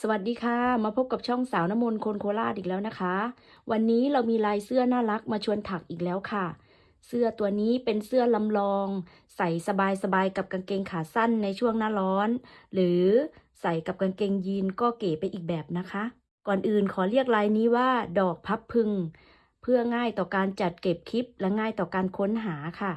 สวัสดีค่ะ มาพบกับช่องสาวน้ำมนต์คนโคราชอีกแล้วนะคะ วันนี้เรามีลายเสื้อน่ารักมาชวนถักอีกแล้วค่ะ เสื้อตัวนี้เป็นเสื้อลำลอง ใส่สบายๆกับกางเกงขาสั้นในช่วงหน้าร้อน หรือใส่กับกางเกงยีนก็เก๋ไปอีกแบบนะคะ ก่อนอื่นขอเรียกลายนี้ว่า ดอกพับพึง เพื่อง่ายต่อการจัดเก็บคลิปและง่ายต่อการค้นหาค่ะ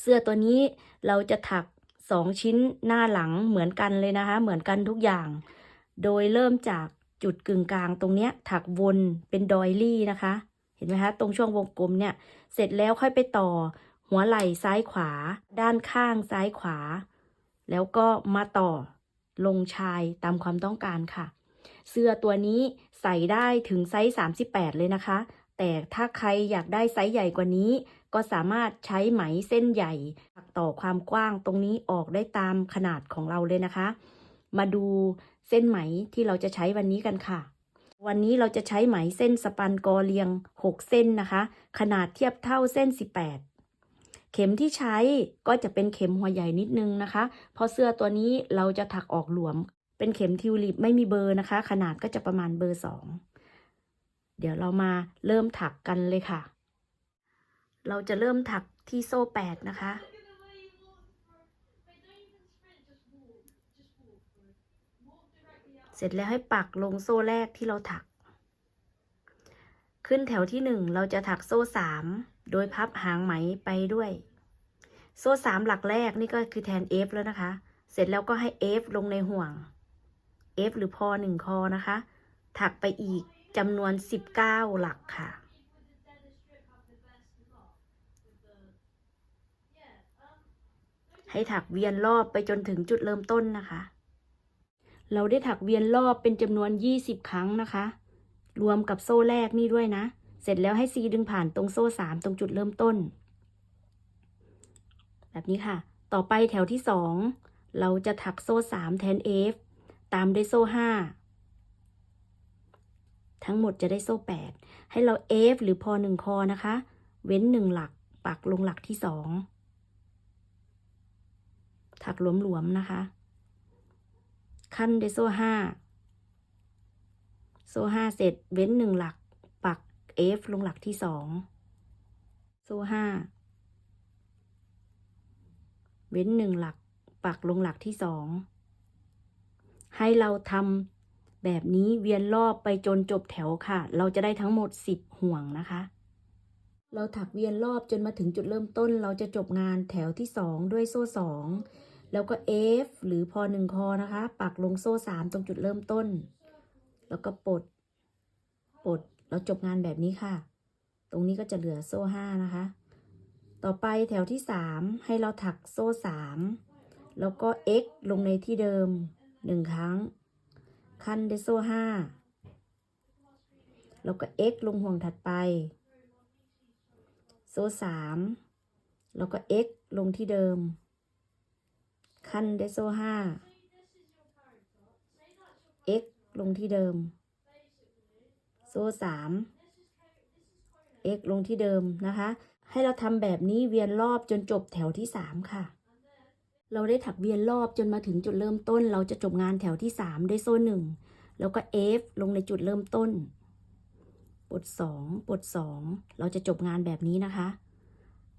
เสื้อตัวนี้เราจะถัก สองชิ้นหน้าหลังเหมือนกันเลยนะคะ เหมือนกันทุกอย่าง โดยเริ่มจากจุดกึ่งกลางตรงเนี้ยถักวนเป็นดอยลี่นะคะ เห็นไหมคะ ตรงช่วงวงกลมเนี่ย เสร็จแล้วค่อยไปต่อ หัวไหล่ซ้ายขวา ด้านข้างซ้ายขวา แล้วก็มาต่อลงชายตามความต้องการค่ะ เสื้อตัวนี้ใส่ได้ถึงไซส์ 38 เลยนะคะ แต่ถ้าใครอยากได้ไซส์ใหญ่กว่านี้ ก็สามารถใช้ไหมเส้นใหญ่ถักต่อความกว้างตรงนี้ออกได้ตามขนาดของเราเลยนะคะ มาดูเส้นไหมที่เราจะใช้วันนี้กันค่ะ วันนี้เราจะใช้ไหมเส้นสปันกอเรียง 6 เส้นนะคะ ขนาดเทียบเท่าเส้น 18เข็มที่ใช้ก็จะเป็นเข็มหัวใหญ่นิดนึงนะคะ เพราะเสื้อตัวนี้เราจะถักออกหลวม เป็นเข็มทิวลิปไม่มีเบอร์นะคะ ขนาดก็จะประมาณเบอร์2 เดี๋ยวเรามาเริ่มถักกันเลยค่ะ เราจะเริ่มถักที่โซ่8นะคะ เสร็จแล้วให้ปักลงโซ่แรกที่เราถัก ขึ้นแถวที่หนึ่งเราจะถักโซ่สามโดยพับหางไหมไปด้วย โซ่สามหลักแรกนี่ก็คือแทน F แล้วนะคะ เสร็จแล้วก็ให้ F ลงในห่วง F หรือพอหนึ่งคอนะคะ ถักไปอีก จำนวน 19 หลักค่ะ ให้ถักเวียนรอบไปจนถึงจุดเริ่มต้นนะคะ เราได้ถักเวียนรอบเป็นจำนวน 20 ครั้งนะคะ รวมกับโซ่แรกนี่ด้วยนะ เสร็จแล้วให้ซีดึงผ่านตรงโซ่ 3 ตรงจุดเริ่มต้น แบบนี้ค่ะ ต่อไปแถวที่ 2 เราจะถักโซ่ 3 แทน F ตามด้วยโซ่ 5 ทั้งหมดจะได้โซ่ 8 ให้เรา F หรือพอ1คอนะคะ เว้น 1 หลัก ปักลงหลักที่ 2 ถักหลวมๆนะคะ ขั้นด้วยโซ่ห้าโซ่ห้าเสร็จเว้นหนึ่งหลัก ปัก F ลงหลักที่สองโซ่ห้าเว้นหนึ่งหลัก ปักลงหลักที่สองให้เราทำ แบบนี้เวียนรอบไปจนจบแถวค่ะ เราจะได้ทั้งหมดสิบห่วงนะคะ เราถักเวียนรอบจนมาถึงจุดเริ่มต้น เราจะจบงานแถวที่สองด้วยโซ่สองแล้วก็ F หรือพอหนึ่งคอนะคะ ปักลงโซ่สามตรงจุดเริ่มต้น แล้วก็ปลดปลดแล้วจบงานแบบนี้ค่ะ ตรงนี้ก็จะเหลือโซ่ห้านะคะ ต่อไปแถวที่สามให้เราถักโซ่สามแล้วก็ X ลงในที่เดิมหนึ่งครั้ง ขั้นด้วยโซ่ห้าแล้วก็ X ลงห่วงถัดไป โซ่สามแล้วก็ X ลงที่เดิม ขั้นด้วยโซ่ห้า x ลงที่เดิม โซ่สาม x ลงที่เดิมนะคะ ให้เราทำแบบนี้เวียนรอบจนจบแถวที่สามค่ะ เราได้ถักเวียนรอบจนมาถึงจุดเริ่มต้น เราจะจบงานแถวที่สามด้วยโซ่หนึ่งแล้วก็ F ลงในจุดเริ่มต้นปลดสองปลดสองเราจะจบงานแบบนี้นะคะ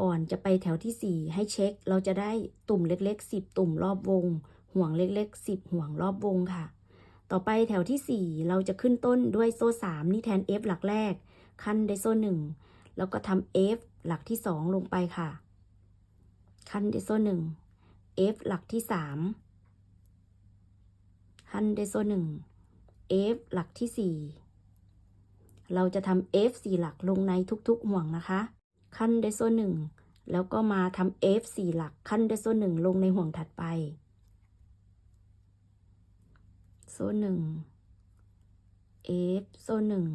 ก่อนจะไปแถวที่สี่ให้เช็ค เราจะได้ตุ่มเล็กๆสิบตุ่มรอบวง ห่วงเล็กๆสิบห่วงรอบวงค่ะ ต่อไปแถวที่ 4 เราจะขึ้นต้นด้วยโซ่ 3 นี่แทน F หลักแรก ขั้นด้วยโซ่ 1 แล้วก็ทำ F หลักที่ 2 ลงไปค่ะ ขั้นด้วยโซ่ 1 F หลักที่3ขั้นด้วยโซ่1 F หลักที่4เราจะทำ F 4หลักลงในทุกๆห่วงนะคะ ขั้นด้วยโซ่1แล้วก็มาทำ F 4หลักขั้นด้วยโซ่1ลงในห่วงถัดไปโซ่หนึ่ง F โซ่หนึ่ง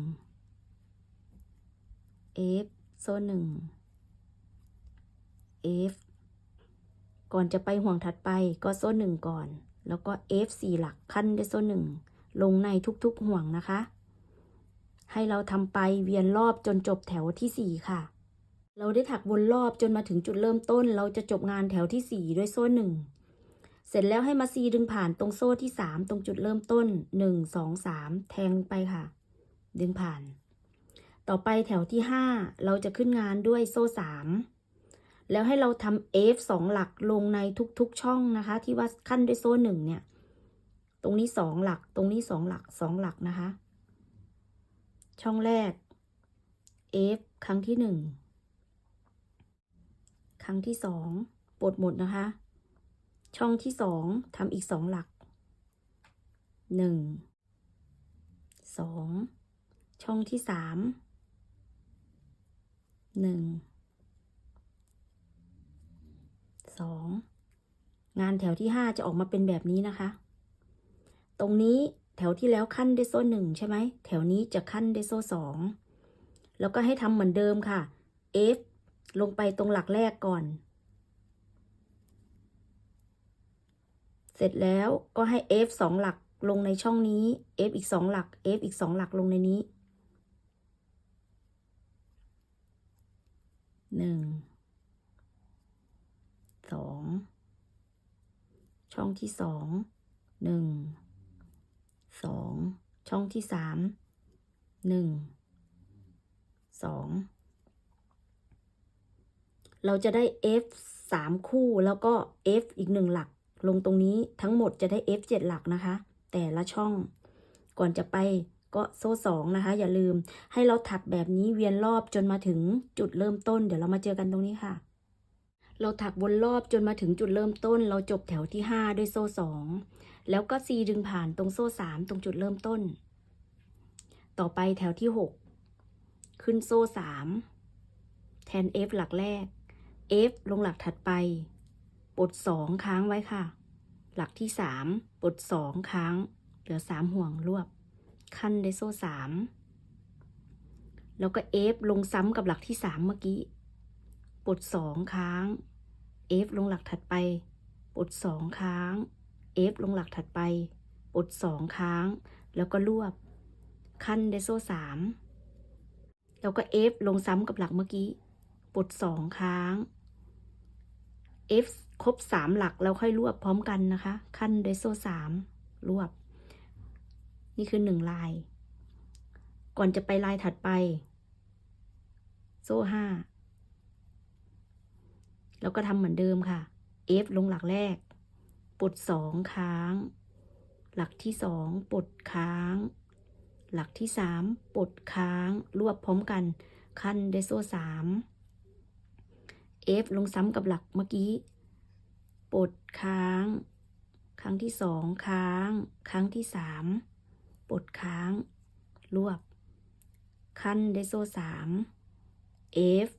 F โซ่หนึ่ง F ก่อนจะไปห่วงถัดไปก็โซ่หนึ่งก่อน แล้วก็ F สี่หลักขั้นด้วยโซ่หนึ่งลงในทุกๆห่วงนะคะ ให้เราทำไปเวียนรอบจนจบแถวที่สี่ค่ะ เราได้ถักวนรอบจนมาถึงจุดเริ่มต้น เราจะจบงานแถวที่สี่ด้วยโซ่หนึ่งเสร็จแล้วให้มาซีดึงผ่านตรงโซ่ที่สามตรงจุดเริ่มต้นหนึ่งสองสามแทงไปค่ะ ดึงผ่าน ต่อไปแถวที่ห้าเราจะขึ้นงานด้วยโซ่สาม แล้วให้เราทำ F สองหลักลงในทุกๆช่องนะคะ ที่ว่าขั้นด้วยโซ่หนึ่งเนี่ย ตรงนี้สองหลัก ตรงนี้สองหลักสองหลักนะคะ ช่องแรก F ครั้งที่หนึ่งครั้งที่สองปลดหมดนะคะ ช่องที่สองทำอีกสองหลักหนึ่งสองช่องที่สามหนึ่ง สองงานแถวที่ห้าจะออกมาเป็นแบบนี้นะคะ ตรงนี้แถวที่แล้วขั้นได้โซ่หนึ่งใช่ไหม แถวนี้จะขั้นได้โซ่สองแล้วก็ให้ทำเหมือนเดิมค่ะ F ลงไปตรงหลักแรกก่อน เสร็จแล้วก็ให้ F สองหลักลงในช่องนี้ F อีกสองหลัก F อีกสองหลักลงในนี้หนึ่ง สอง ช่องที่สองหนึ่งสองช่องที่สามหนึ่งสองเราจะได้ F สามคู่แล้วก็ F อีกหนึ่งหลัก ลงตรงนี้ทั้งหมดจะได้ F เจ็ดหลักนะคะ แต่ละช่องก่อนจะไปก็โซ่สองนะคะ อย่าลืมให้เราถักแบบนี้เวียนรอบจนมาถึงจุดเริ่มต้น เดี๋ยวเรามาเจอกันตรงนี้ค่ะ เราถักวนรอบจนมาถึงจุดเริ่มต้น เราจบแถวที่ห้าด้วยโซ่สองแล้วก็ซีดึงผ่านตรงโซ่สามตรงจุดเริ่มต้น ต่อไปแถวที่หกขึ้นโซ่สามแทน F หลักแรก F ลงหลักถัดไป ปลดสองค้างไว้ค่ะ หลักที่สามปลดสองค้าง เหลือสามห่วงรวบ ขั้นไดโซ่สามแล้วก็ F ลงซ้ำกับหลักที่สามเมื่อกี้ ปลดสองค้าง F ลงหลักถัดไปปลดสองค้าง F ลงหลักถัดไปปลดสองค้างแล้วก็รวบ ขั้นไดโซ่สามแล้วก็ F ลงซ้ำกับหลักเมื่อกี้ปลดสองค้าง F ครบสามหลักแล้วค่อยรวบพร้อมกันนะคะ ขั้นไดโซ่สามรวบ นี่คือหนึ่งลาย ก่อนจะไปลายถัดไป โซ่ห้า แล้วก็ทำเหมือนเดิมค่ะ F ลงหลักแรก ปลดสองค้าง หลักที่สองปลดค้าง หลักที่สามปลดค้าง รวบพร้อมกัน ขั้นไดโซ่สาม F ลงซ้ำกับหลักเมื่อกี้ ปลดค้าง ครั้งที่สองค้าง ครั้งที่สามปลดค้าง รวบ ขั้นไดโซ่สาม F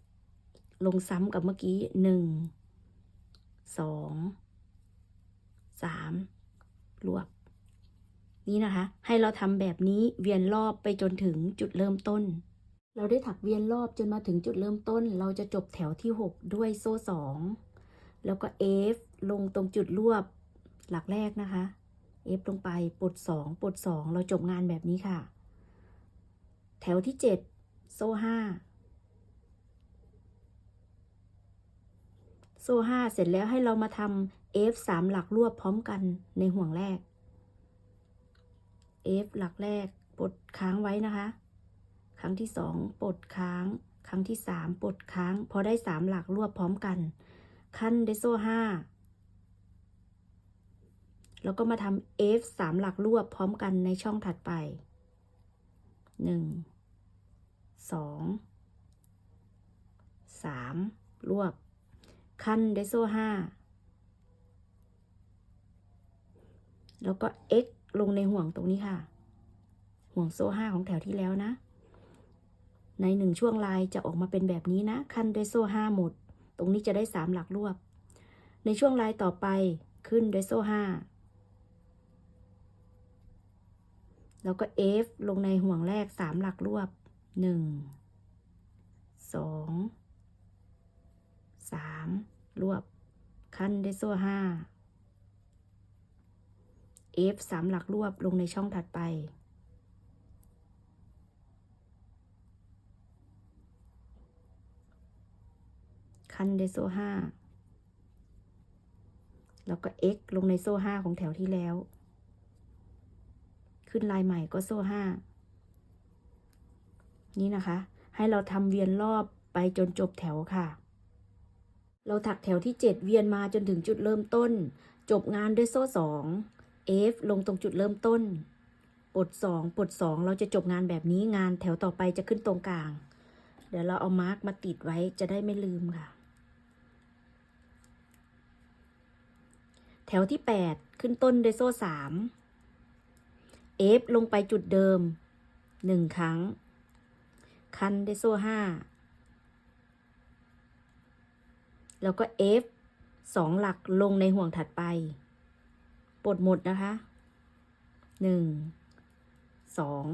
ลงซ้ำกับเมื่อกี้หนึ่งสองสามรวบ นี่นะคะ ให้เราทำแบบนี้เวียนรอบไปจนถึงจุดเริ่มต้น เราได้ถักเวียนรอบจนมาถึงจุดเริ่มต้น เราจะจบแถวที่ 6 ด้วยโซ่2แล้วก็ F ลงตรงจุดรวบหลักแรกนะคะ F ลงไปปลด2ปลด2 เราจบงานแบบนี้ค่ะ แถวที่ 7 โซ่5 โซ่ 5 เสร็จแล้วให้เรามาทำ F 3หลักรวบพร้อมกันในห่วงแรก F หลักแรกปลดค้างไว้นะคะ ครั้งที่สองปลดค้าง ครั้งที่สามปลดค้าง พอได้สามหลักรวบพร้อมกัน ขั้นไดโซ่ห้าแล้วก็มาทำ F สามหลักรวบพร้อมกันในช่องถัดไปหนึ่งสองสามรวบ ขั้นไดโซ่ห้าแล้วก็ X ลงในห่วงตรงนี้ค่ะ ห่วงโซ่ห้าของแถวที่แล้วนะ ในหนึ่งช่วงลายจะออกมาเป็นแบบนี้นะ ขั้นด้วยโซ่ห้าหมด ตรงนี้จะได้สามหลักรวบ ในช่วงลายต่อไปขึ้นด้วยโซ่ห้าแล้วก็ F ลงในห่วงแรกสามหลักรวบหนึ่งสอง สามรวบ ขั้นด้วยโซ่ห้า F สามหลักรวบลงในช่องถัดไป คันไดโซ่ห้า แล้วก็ x ลงในโซ่ห้าของแถวที่แล้ว ขึ้นลายใหม่ก็โซ่ห้า นี่นะคะ ให้เราทำเวียนรอบไปจนจบแถวค่ะ เราถักแถวที่ 7 เวียนมาจนถึงจุดเริ่มต้น จบงานด้วยโซ่2 F ลงตรงจุดเริ่มต้นปลด2ปลด2 เราจะจบงานแบบนี้งานแถวต่อไปจะขึ้นตรงกลาง เดี๋ยวเราเอามาร์กมาติดไว้จะได้ไม่ลืมค่ะ แถวที่ 8 ขึ้นต้นด้วยโซ่3 F ลงไปจุดเดิม 1 ครั้ง คันด้วยโซ่5 แล้วก็ F สองหลักลงในห่วงถัดไป ปลดหมดนะคะหนึ่งสอง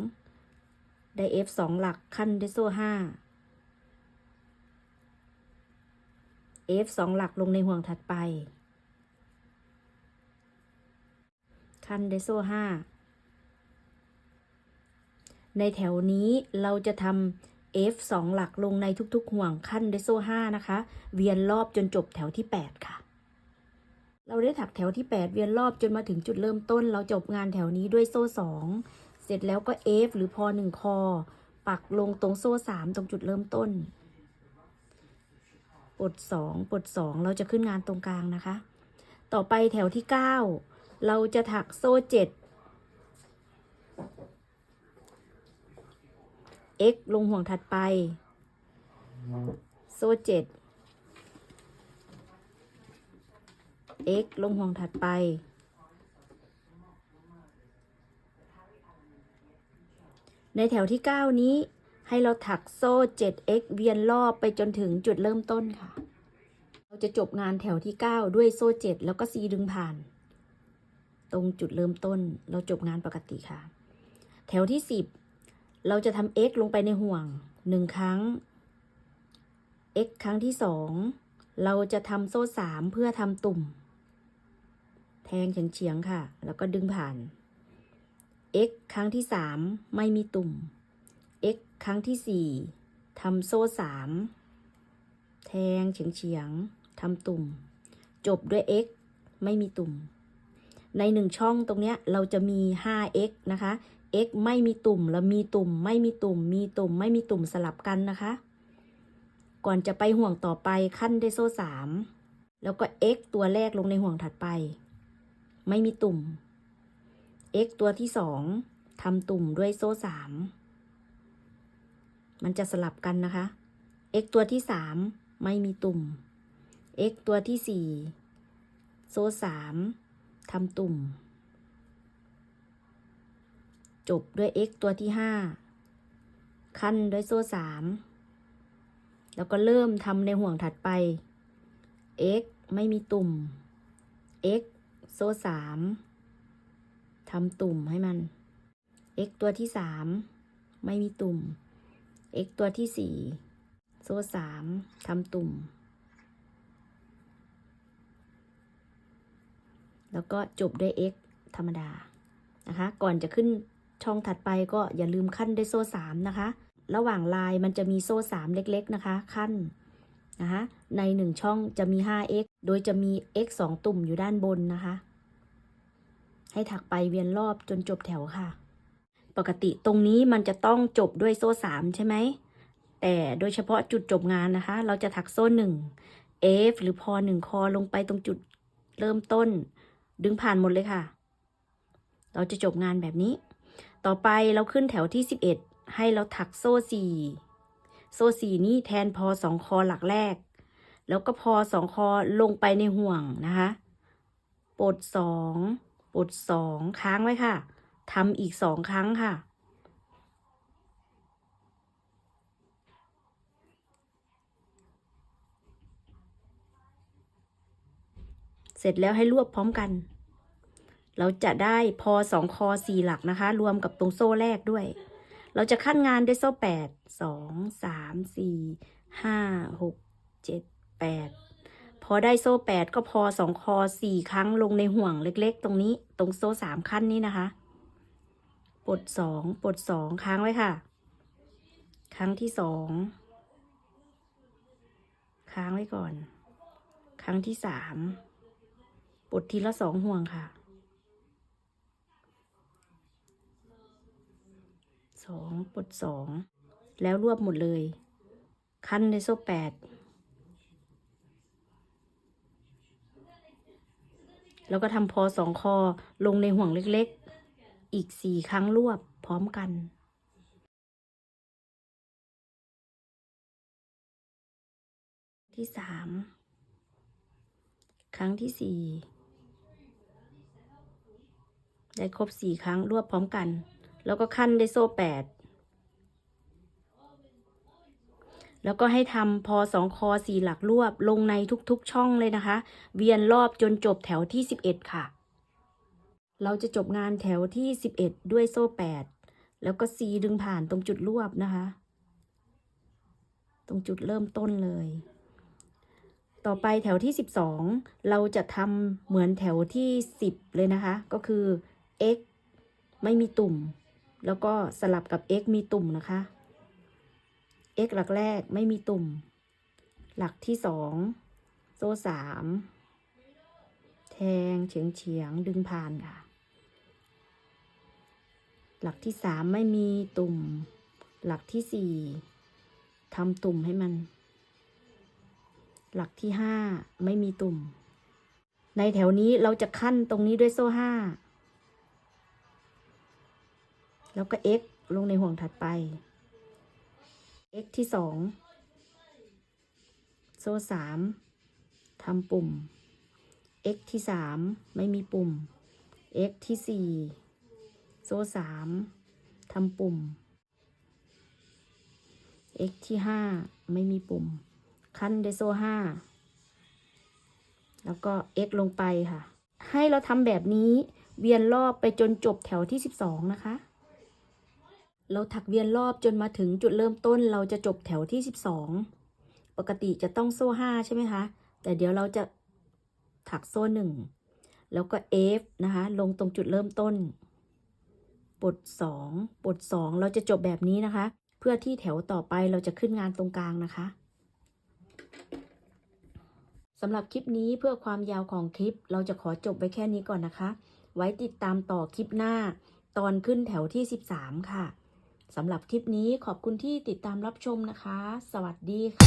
ได้ F สองหลักขั้นด้วยโซ่ห้า F สองหลักลงในห่วงถัดไป ขั้นด้วยโซ่ห้าในแถวนี้เราจะทำ F สองหลักลงในทุกๆ ห่วงขั้นด้วยโซ่ห้านะคะ เวียนรอบจนจบแถวที่ 8 ค่ะ เราได้ถักแถวที่ 8 เวียนรอบจนมาถึงจุดเริ่มต้น เราจบงานแถวนี้ด้วยโซ่ 2 เสร็จแล้วก็ F หรือพอหนึ่งคอ ปักลงตรงโซ่ 3 ตรงจุดเริ่มต้นปลด2ปลด2 เราจะขึ้นงานตรงกลางนะคะ ต่อไปแถวที่ 9 เราจะถักโซ่ 7 x ลงห่วงถัดไป โซ่เจ็ด x ลงห่วงถัดไป ในแถวที่ 9 นี้ให้เราถักโซ่ 7x เวียนรอบไปจนถึงจุดเริ่มต้นค่ะ เราจะจบงานแถวที่ 9 ด้วยโซ่ 7 แล้วก็ C ดึงผ่าน ตรงจุดเริ่มต้นเราจบงานปกติค่ะ แถวที่ 10 เราจะทำ x ลงไปในห่วง 1 ครั้ง x ครั้งที่ 2 เราจะทำโซ่ 3 เพื่อทำตุ่ม แทงเฉียงๆค่ะ แล้วก็ดึงผ่าน x ครั้งที่ 3 ไม่มีตุ่ม x ครั้งที่ 4ทำโซ่ 3 แทงเฉียงๆทำตุ่ม จบด้วย x ไม่มีตุ่ม ในหนึ่งช่องตรงเนี้ยเราจะมี 5x นะคะ x ไม่มีตุ่มแล้วมีตุ่ม ไม่มีตุ่ม มีตุ่ม ไม่มีตุ่มสลับกันนะคะ ก่อนจะไปห่วงต่อไปขั้นด้วยโซ่3แล้วก็ x ตัวแรกลงในห่วงถัดไป ไม่มีตุ่ม x ตัวที่สองทำตุ่มด้วยโซ่สามมันจะสลับกันนะคะ x ตัวที่สามไม่มีตุ่ม x ตัวที่สี่โซ่สามทำตุ่ม จบด้วย x ตัวที่ห้าขั้นด้วยโซ่สามแล้วก็เริ่มทำในห่วงถัดไป x ไม่มีตุ่ม x โซ่สามทำตุ่มให้มัน x ตัวที่สามไม่มีตุ่ม x ตัวที่สี่โซ่สามทำตุ่ม แล้วก็จบด้วย x ธรรมดานะคะ ก่อนจะขึ้น ช่องถัดไปก็อย่าลืมขั้นด้วยโซ่สามนะคะ ระหว่างลายมันจะมีโซ่สามเล็ก ๆนะคะ ขั้นนะคะในหนึ่งช่องจะมี 5x โดยจะมี x 2 ตุ่มอยู่ด้านบนนะคะ ให้ถักไปเวียนรอบจนจบแถวค่ะ ปกติตรงนี้มันจะต้องจบด้วยโซ่สามใช่ไหม แต่โดยเฉพาะจุดจบงานนะคะ เราจะถักโซ่หนึ่ง F หรือพอหนึ่งคอลงไปตรงจุดเริ่มต้น ดึงผ่านหมดเลยค่ะ เราจะจบงานแบบนี้ ต่อไปเราขึ้นแถวที่ 11 ให้เราถักโซ่สี่โซ่สี่นี่แทนพอสองคอหลักแรก แล้วก็พอสองคอลงไปในห่วงนะคะปลดสองปลดสองค้างไว้ค่ะทำอีกสองครั้งค่ะ เสร็จแล้วให้รวบพร้อมกัน เราจะได้พอสองคอสี่หลักนะคะ รวมกับตรงโซ่แรกด้วย เราจะขั้นงานด้วยโซ่แปดสองสามสี่ห้าหกเจ็ดแปดพอได้โซ่แปดก็พอสองคอสี่ครั้งลงในห่วงเล็กๆ ตรงนี้ตรงโซ่สามขั้นนี้นะคะปลดสองปลดสองค้างไว้ค่ะ ครั้งที่สองค้างไว้ก่อน ครั้งที่สามปลดทีละสองห่วงค่ะ สองปลดสองแล้วรวบหมดเลย คั้นในโซ่แปดแล้วก็ทำพอสองคอลงในห่วงเล็กๆ อีกสี่ครั้งรวบพร้อมกันที่สามครั้งที่สี่ได้ครบสี่ครั้งรวบพร้อมกัน แล้วก็ขั้นได้โซ่แปดแล้วก็ให้ทำพอสองคอสี่หลักรวบลงในทุกๆช่องเลยนะคะ เวียนรอบจนจบแถวที่สิบเอ็ดค่ะ เราจะจบงานแถวที่สิบเอ็ดด้วยโซ่แปดแล้วก็ซีดึงผ่านตรงจุดรวบนะคะ ตรงจุดเริ่มต้นเลย ต่อไปแถวที่ 12 เราจะทำเหมือนแถวที่ 10 เลยนะคะ ก็คือ x ไม่มีตุ่ม แล้วก็สลับกับ x มีตุ่มนะคะ x หลักแรกไม่มีตุ่ม หลักที่2โซ่สามแทงเฉียงเฉียงๆดึงผ่านค่ะ หลักที่สามไม่มีตุ่ม หลักที่สี่ทำตุ่มให้มัน หลักที่ห้าไม่มีตุ่ม ในแถวนี้เราจะขั้นตรงนี้ด้วยโซ่ห้า แล้วก็ x ลงในห่วงถัดไป x ที่สองโซ่สามทำปุ่ม x ที่สามไม่มีปุ่ม x ที่สี่โซ่สามทำปุ่ม x ที่ห้าไม่มีปุ่ม ขั้นด้วยโซ่ห้าแล้วก็ x ลงไปค่ะ ให้เราทำแบบนี้เวียนรอบไปจนจบแถวที่ 12 นะคะ เราถักเวียนรอบจนมาถึงจุดเริ่มต้นเราจะจบแถวที่ 12 ปกติจะต้องโซ่ห้าใช่ไหมคะ แต่เดี๋ยวเราจะถักโซ่หนึ่งแล้วก็ F นะคะ ลงตรงจุดเริ่มต้นปลดสองปดสองเราจะจบแบบนี้นะคะ เพื่อที่แถวต่อไปเราจะขึ้นงานตรงกลางนะคะสำหรับคลิปนี้เพื่อความยาวของคลิป เราจะขอจบไว้แค่นี้ก่อนนะคะ ไว้ติดตามต่อคลิปหน้า ตอนขึ้นแถวที่ 13 ค่ะ สำหรับคลิปนี้ขอบคุณที่ติดตามรับชมนะคะ สวัสดีค่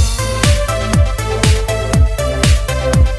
ะ